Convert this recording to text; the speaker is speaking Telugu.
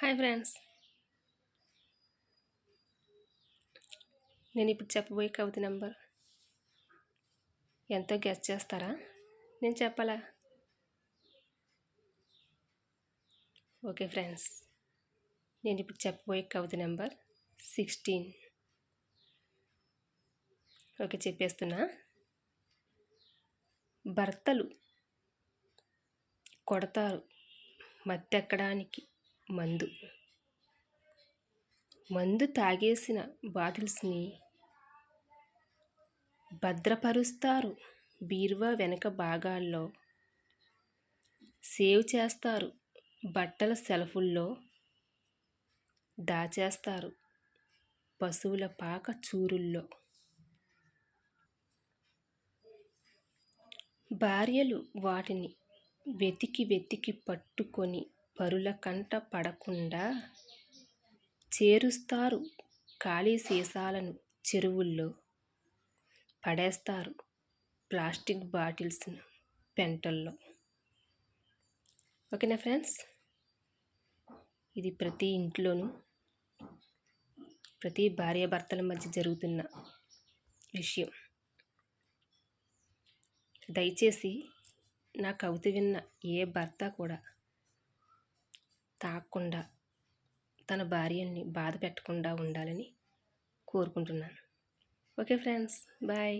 Hi friends. నేను ఇప్పుడు చెప్పబోయే కవిత నెంబర్. ఎంతో గెస్ట్ చేస్తారా? నేను చెప్పాలా? Okay friends. నేను ఇప్పుడు చెప్పబోయే కవిత నెంబర్ సిక్స్టీన్. ఓకే చెప్పేస్తున్నా. భర్తలు కొడతారు మత్తెక్కడానికి. మందు. మందు తాగేసిన బాటిల్స్ని భద్రపరుస్తారు. బీరువా వెనక భాగాల్లో సేవ్ చేస్తారు. బట్టల సెల్ఫుల్లో దాచేస్తారు. పశువుల పాక చూరుల్లో. భార్యలు వాటిని వెతికి వెతికి పట్టుకొని పరుల కంట పడకుండా చేరుస్తారు ఖాళీ సీసాలను చెరువుల్లో పడేస్తారు ప్లాస్టిక్ బాటిల్స్ను పెంటల్లో. ఓకేనా ఫ్రెండ్స్? ఇది ప్రతి ఇంట్లోనూ ప్రతి భార్యాభర్తల మధ్య జరుగుతున్న విషయం. దయచేసి నా కవిత విన్న ఏ భర్త కూడా తాకకుండా తన భార్యని బాధ పెట్టకుండా ఉండాలని కోరుకుంటున్నాను. Okay friends bye.